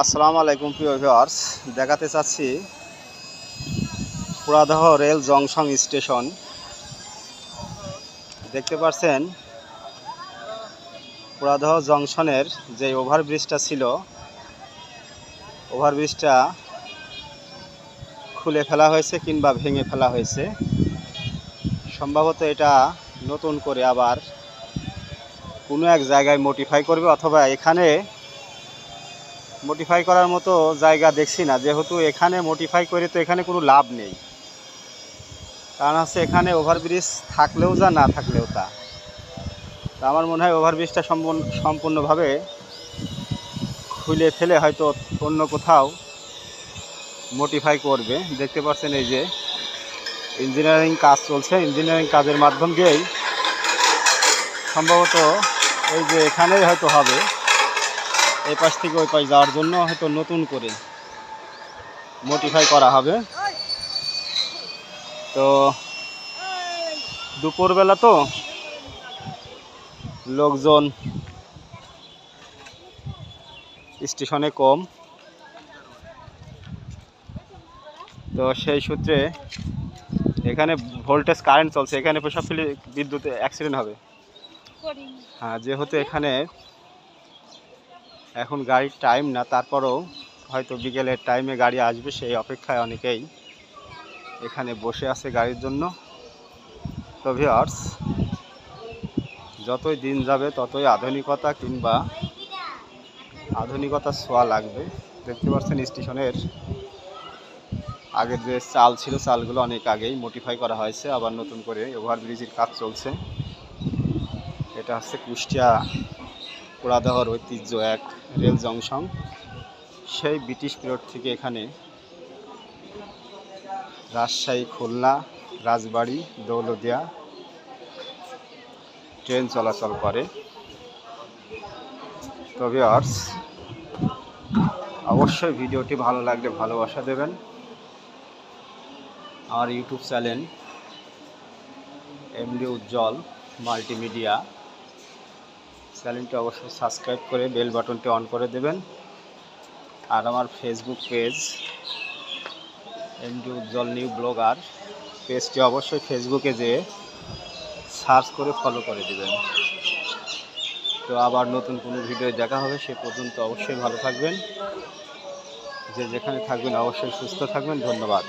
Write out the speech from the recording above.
আসসালামু আলাইকুম, প্রিয় ভিউয়ার্স। দেখাতে চাচ্ছি পুরাদহ রেল জংশন স্টেশন। দেখতে পাচ্ছেন, পুরাদহ জংশনের যে ওভারব্রিজটা ছিল, ওভারব্রিজটা খুলে ফেলা হয়েছে কিংবা ভেঙে ফেলা হয়েছে। সম্ভবত এটা নতুন করে আবার কোনো এক জায়গায় মডিফাই করবে অথবা এখানে মডিফাই করার মতো জায়গা দেখছি না। যেহেতু এখানে মডিফাই করে তো এখানে কোনো লাভ নেই। কারণ হচ্ছে এখানে ওভারব্রিজ থাকলেও যা, না থাকলেও তা। আমার মনে হয় ওভারব্রিজটা সম্পূর্ণ, সম্পূর্ণভাবে খুলে ফেলে হয়তো অন্য কোথাও মডিফাই করবে। দেখতে পাচ্ছেন এই যে ইঞ্জিনিয়ারিং কাজ চলছে। ইঞ্জিনিয়ারিং কাজের মাধ্যম দিয়েই সম্ভবত এই যে এখানেই হয়তো হবে। এই পাশ থেকে ওই পাশ যাওয়ার জন্য হয়তো নতুন করে মডিফাই করা হবে। তো দুপুরবেলা তো লোকজন স্টেশনে কম। তো সেই সূত্রে এখানে ভোল্টেজ কারেন্ট চলছে এখানে প্রসাব ফেলে বিদ্যুৎ অ্যাক্সিডেন্ট হবে। হ্যাঁ যেহেতু এখানে এখন গাড়ির টাইম না, তারপরেও হয়তো বিকেলের টাইমে গাড়ি আসবে সেই অপেক্ষায় অনেকেই এখানে বসে আছে গাড়ির জন্য। তো ভিওর্স যতই দিন যাবে, ততই আধুনিকতা কিংবা আধুনিকতার ছোঁয়া লাগবে। দেখতে পাচ্ছেন স্টেশনের আগের যে চাল ছিল, চালগুলো অনেক আগেই মডিফাই করা হয়েছে, আবার নতুন করে ওভারব্রিজের কাজ চলছে। এটা হচ্ছে কুষ্টিয়া পোড়াদহর ঐতিহ্য এক রেল জংশন। সেই ব্রিটিশ পিরিয়ড থেকে এখানে রাজশাহী, খুলনা, রাজবাড়ি দৌলদিয়া ট্রেন চলাচল করে। তবে আর্স অবশ্যই ভিডিওটি ভালো লাগলে ভালোবাসা দেবেন। আমার YouTube channel MD Ujjwal, multimedia চ্যানেলটি অবশ্যই সাবস্ক্রাইব করে বেল বাটনটি অন করে দেবেন। আর আমার Facebook page MD Ujjwal new blogger, পেজটি অবশ্যই ফেসবুকে যেয়ে সার্চ করে ফলো করে দেবেন। তো আবার নতুন কোনো ভিডিও দেখা হবে, সে পর্যন্ত অবশ্যই ভালো থাকবেন। যে যেখানে থাকবেন অবশ্যই সুস্থ থাকবেন। ধন্যবাদ।